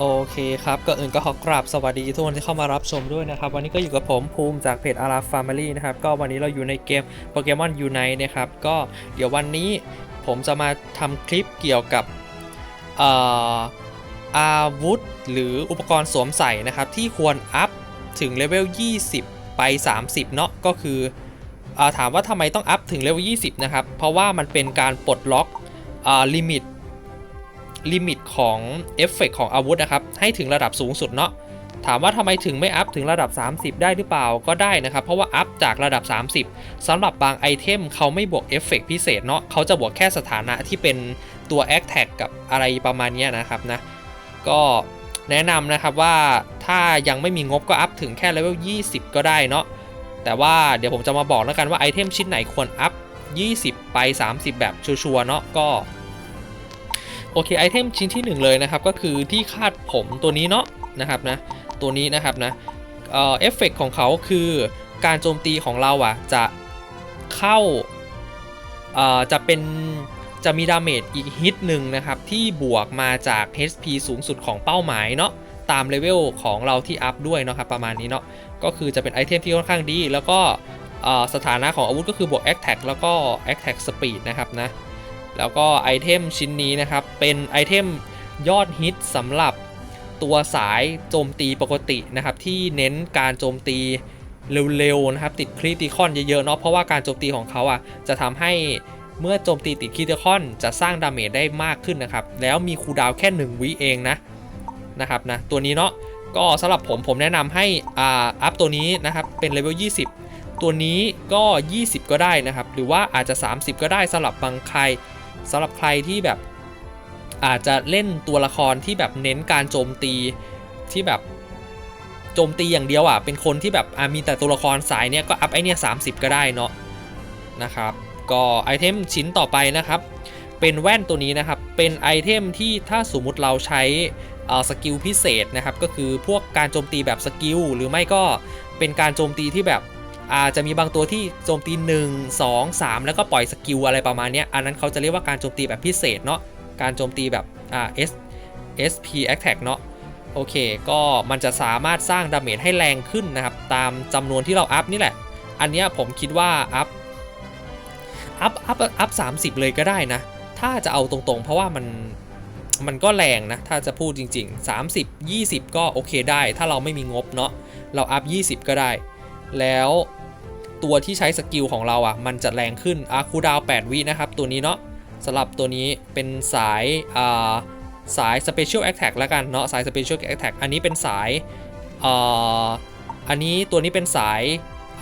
โอเคครับก่อนอื่นก็ขอกราบสวัสดีทุกคนที่เข้ามารับชมด้วยนะครับ วันนี้ก็อยู่กับผมภูมิจากเพจอาราฟาร์มลี่นะครับ ก็วันนี้เราอยู่ในเกมโปเกมอนยูไนนะครับ ก็เดี๋ยววันนี้ผมจะมาทำคลิปเกี่ยวกับอาวุธ หรืออุปกรณ์สวมใส่นะครับ ที่ควรอัพถึงเลเวล 20 ไป 30 เนาะก็คืออถามว่าทำไมต้องอัพถึงเลเวล 20 นะครับ เพราะว่ามันเป็นการปลดล็อกลิมิต ลิมิตของเอฟเฟกของอาวุธนะครับ ให้ถึงระดับสูงสุดเนาะถามว่าทำไมถึงไม่อัพถึงระดับ 30 ได้หรือเปล่าก็ได้นะครับ เพราะว่าอัพจากระดับ 30สำหรับบางไอเทมเขาไม่บวกเอฟเฟกพิเศษเนาะเขาจะบวกแค่สถานะที่เป็นตัว a อ t แท็กกับอะไรประมาณนี้นะครับนะ ก็แนะนำนะครับว่าถ้ายังไม่มีงบก็อัพถึงแค่เลเวล 20 ก็ได้เนาะแต่ว่าเดี๋ยวผมจะมาบอกแล้วกันว่าไอเทมชิ้นไหนควรอัพ 20 ไป 30 แบบชัวร์เนาะก็ โอเคไอเทมชิ้นที่หนึ่งเลยนะครับ ก็คือที่คาดผมตัวนี้เนาะนะครับนะตัวนี้นะครับนะเอ่อเอฟเฟกของเขาคือการโจมตีของเราอะจะเข้าเอ่อจะเป็นจะมีดาเมจอีกฮิตหนึ่งนะครับ ที่บวกมาจาก HP สูงสุดของเป้าหมายเนาะตามเลเวลของเราที่อัพด้วยเนาะครับประมาณนี้เนาะก็คือจะเป็นไอเทมที่ค่อนข้างดี แล้วก็สถานะของอาวุธก็คือบวก Attack แล้วก็ Attack Speed นะครับนะ แล้วก็ไอเทมชิ้นนี้นะครับ เป็นไอเทมยอดฮิตสำหรับตัวสายโจมตีปกตินะครับ ที่เน้นการโจมตีเร็วๆนะครับ ติดคริติคอนเยอะๆเนาะเพราะว่าการโจมตีของเขาอะจะทำให้เมื่อโจมตีติดคริติคอนจะสร้างดาเมจได้มากขึ้นนะครับ แล้วมีคูดาวแค่ 1 วิเองนะนะครับนะตัวนี้เนาะก็สำหรับผมผมแนะนำให้อ่าอัพตัวนี้นะครับ เป็นเลเวล20 ตัวนี้ก็ 20 ก็ได้นะครับ หรือว่าอาจจะ 30 ก็ได้สำหรับบางใคร สำหรับใครที่แบบอาจจะเล่นตัวละครที่แบบเน้นการโจมตีที่แบบโจมตีอย่างเดียวอะเป็นคนที่แบบมีแต่ตัวละครสายเนี้ยก็อัพไอเนี้ยสาก็ได้เนาะนะครับ ก็ไอเทมชิ้นต่อไปนะครับ เป็นแว่นตัวนี้นะครับ เป็นไอเทมที่ถ้าสมมุติเราใช้สกิลพิเศษนะครับ ก็คือพวกการโจมตีแบบสกิลหรือไม่ก็เป็นการโจมตีที่แบบ อาจจะมีบางตัวที่โจมตี 1 2 3 แล้วก็ปล่อยสกิลอะไรประมาณนี้อันนั้นเขาจะเรียกว่าการโจมตีแบบพิเศษเนาะการโจมตีแบบอ่า S SP attack เนาะโอเค ก็มันจะสามารถสร้างดาเมจให้แรงขึ้นนะครับ ตามจำนวนที่เราอัพนี่แหละ อันนี้ผมคิดว่าอัพอัพอัพอัพสามสิบเลยก็ได้นะ ถ้าจะเอาตรงๆ เพราะว่ามันมันก็แรงนะ ถ้าจะพูดจริง ๆ 30 20 ก็โอเคได้ ถ้าเราไม่มีงบเนาะเราอัพ 20 ก็ได้ แล้ว ตัวที่ใช้สกิลของเราอะ มันจะแรงขึ้นอาคูดาว 8 วินะครับ ตัวนี้เนาะสำหรับตัวนี้เป็นสายอ่าสาย Special Attack แล้วกันเนาะสาย Special Attack อันนี้เป็นสายอ่าอันนี้ตัวนี้เป็นสาย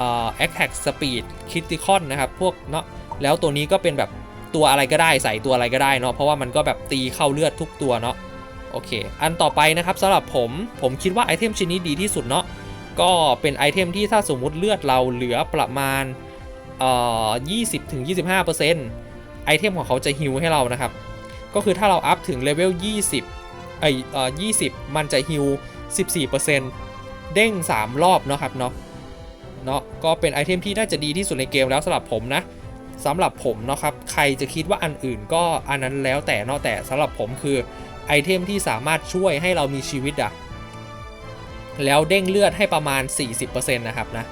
อ่า Attack Speed Critical นะครับ พวกเนาะแล้วตัวนี้ก็เป็นแบบตัวอะไรก็ได้ใส่ตัวอะไรก็ได้เนาะเพราะว่ามันก็แบบตีเข้าเลือดทุกตัวเนาะโอเค อันต่อไปนะครับสำหรับผมผมคิดว่าไอเทมชิ้นนี้ดีที่สุดเนาะ ก็เป็นไอเทมที่ถ้าสมมุติเลือดเราเหลือประมาณเอ่อ20ถึง25%ไอเทมของเขาจะฮิวให้เรานะครับ ก็คือถ้าเราอัพถึงเลเวล 20 ไอเอ่อ20 มันจะฮิว14%เด้ง 3 รอบเนาะครับเนาะเนาะก็เป็นไอเทมที่น่าจะดีที่สุดในเกมแล้วสำหรับผมนะสำหรับผมเนาะครับ ใครจะคิดว่าอันอื่นก็อันนั้นแล้วแต่เนาะแต่สำหรับผมคือไอเทมที่สามารถช่วยให้เรามีชีวิตอะ แล้วเด้งเลือดให้ประมาณ 40%นะครับนะ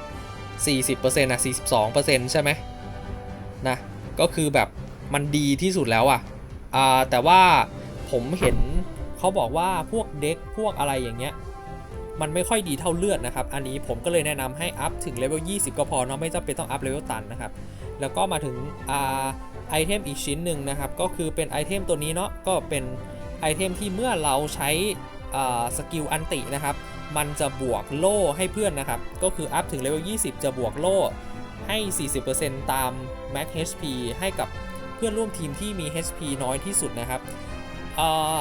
40%นะ42%ใช่ไหมนะ ก็คือแบบมันดีที่สุดแล้วอะ่ะแต่ว่าผมเห็นเขาบอกว่าพวกเด็กพวกอะไรอย่างเงี้ย มันไม่ค่อยดีเท่าเลือดนะครับ อันนี้ผมก็เลยแนะนำให้อัพถึงเลเวล 20 ก็พอเนาะไม่จำเป็นต้องอัพเลเวลตันนะครับ แล้วก็มาถึงอ่าไอเทมอีกชิ้นหนึ่งนะครับ ก็คือเป็นไอเทมตัวนี้เนาะก็เป็นไอเทมที่เมื่อเราใช้ สกิลอันตินะครับ มันจะบวกโล่ให้เพื่อนนะครับ ก็คืออัพถึงเลเวล 20 จะบวกโล่ให้ 40%ตาม Max HP ให้กับเพื่อนร่วมทีมที่มี HP น้อยที่สุดนะครับอา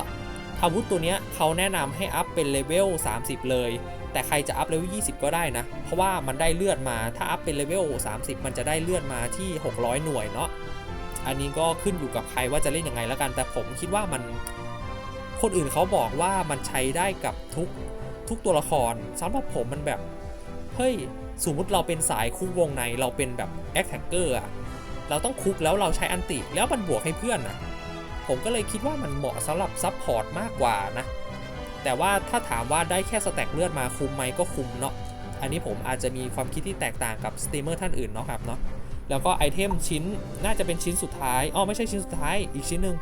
อาวุธตัวนี้เขาแนะนำให้อัพเป็นเลเวล 30 เลย แต่ใครจะอัพเลเวล 20 ก็ได้นะ เพราะว่ามันได้เลือดมา ถ้าอัพเป็นเลเวล 30 มันจะได้เลือดมาที่ 600 หน่วยเนาะ อันนี้ก็ขึ้นอยู่กับใครว่าจะเล่นยังไงแล้วกัน แต่ผมคิดว่ามัน คนอื่นเขาบอกว่ามันใช้ได้กับทุกทุกตัวละครสำหรับผมมันแบบ เฮ้ย สมมติเราเป็นสายคุกวงในเราเป็นแบบแอคแท็กเกอร์อะเราต้องคุกแล้วเราใช้อันติแล้วมันบวกให้เพื่อนอะผมก็เลยคิดว่ามันเหมาะสำหรับซับพอร์ตมากกว่านะ แต่ว่าถ้าถามว่าได้แค่สแต็กเลือดมาคุ้มไหมก็คุ้มเนาะอันนี้ผมอาจจะมีความคิดที่แตกต่างกับสตรีมเมอร์ท่านอื่นเนาะครับเนาะแล้วก็ไอเทมชิ้นน่าจะเป็นชิ้นสุดท้ายอ๋อไม่ใช่ชิ้นสุดท้ายอีกชิ้นหนึ่ง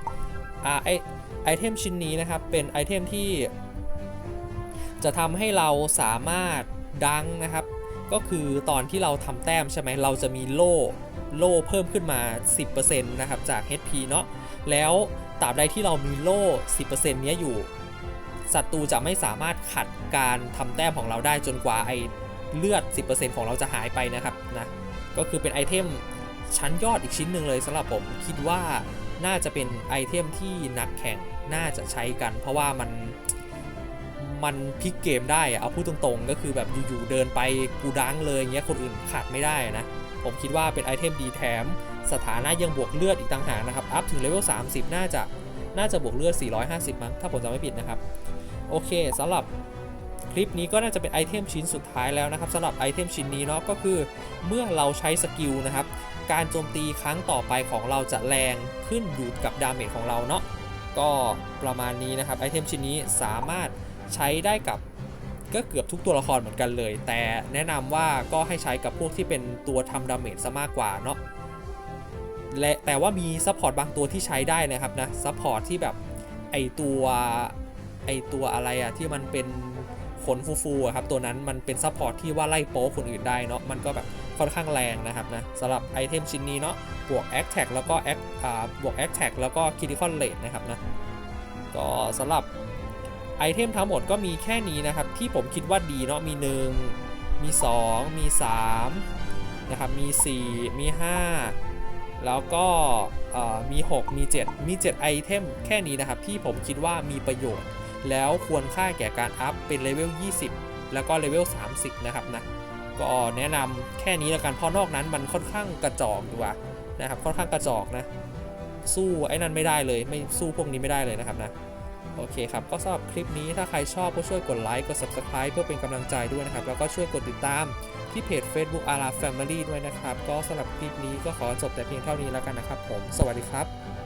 อ่าไอไอเทมชิ้นนี้นะครับเป็นไอเทมที่จะทำให้เราสามารถดังนะครับ ก็คือตอนที่เราทำแต้มใช่ไหมเราจะมีโล่โล่เพิ่มขึ้นมา 10%นะครับจาก HP เนาะแล้วตราบใดที่เรามีโล่ 10%เนี้ยอยู่ศัตรูจะไม่สามารถขัดการทำแต้มของเราได้จนกว่าไอเลือด 10%ของเราจะหายไปนะครับนะก็คือเป็นไอเทม ชั้นยอดอีกชิ้นหนึ่งเลยสำหรับผมคิดว่าน่าจะเป็นไอเทมที่นักแข่งน่าจะใช้กัน เพราะว่ามันมันพลิกเกมได้อะเอาพูดตรงๆ ก็คือแบบอยู่ๆเดินไปกูดังเลยเงี้ยคนอื่นขาดไม่ได้นะ ผมคิดว่าเป็นไอเทมดีแถม สถานะยังบวกเลือดอีกต่างหากนะครับ อัพถึงเลเวล 30 น่าจะน่าจะบวกเลือด 450 มั้งถ้าผมจำไม่ผิดนะครับ โอเคสำหรับ คลิปนี้ก็น่าจะเป็นไอเทมชิ้นสุดท้ายแล้วนะครับสำหรับไอเทมชิ้นนี้เนาะก็คือเมื่อเราใช้สกิลนะครับ การโจมตีครั้งต่อไปของเราจะแรงขึ้นอยู่กับดาเมจของเราเนาะก็ประมาณนี้นะครับไอเทมชิ้นนี้สามารถใช้ได้กับก็เกือบทุกตัวละครเหมือนกันเลย แต่แนะนำว่าก็ให้ใช้กับพวกที่เป็นตัวทำดาเมจซะมากกว่าเนาะและแต่ว่ามีซัพพอร์ตบางตัวที่ใช้ได้นะครับนะซัพพอร์ตที่แบบไอตัวไอตัวอะไรอะที่มันเป็น ขนฟูๆครับตัวนั้นมันเป็นซัพพอร์ตที่ว่าไล่โป๊คนอื่นได้เนาะมันก็แบบค่อนข้างแรงนะครับนะสำหรับไอเทมชิ้นนี้เนาะบวก a c t a c แล้วก็ Act อ่าบวก a c t a c แล้วก็ Critical Rate นะครับนะก็สำหรับไอเทมทั้งหมดก็มีแค่นี้นะครับ ที่ผมคิดว่าดีเนาะมี 1 มี 2 มี3นะครับมี 4 มี 5 แล้วก็มี 6 มี 7 มี 7 ไอเทมแค่นี้นะครับ ที่ผมคิดว่ามีประโยชน์ แล้วควรค่าแก่การอัพเป็นเลเวล 20 แล้วก็เลเวล 30 นะครับนะ ก็แนะนำแค่นี้แล้วกันเพราะนอกนั้นมันค่อนข้างกระจอกดีกว่านะครับค่อนข้างกระจอกนะ สู้ไอ้นั่นไม่ได้เลยไม่สู้พวกนี้ไม่ได้เลยนะครับนะโอเคครับ ก็สำหรับคลิปนี้ถ้าใครชอบก็ช่วยกดไลค์กด Subscribe เพื่อเป็นกำลังใจด้วยนะครับ แล้วก็ช่วยกดติดตามที่เพจ Facebook a r a Family ด้วยนะครับ ก็สำหรับคลิปนี้ก็ขอจบแต่เพียงเท่านี้แล้วกันนะครับผม สวัสดีครับ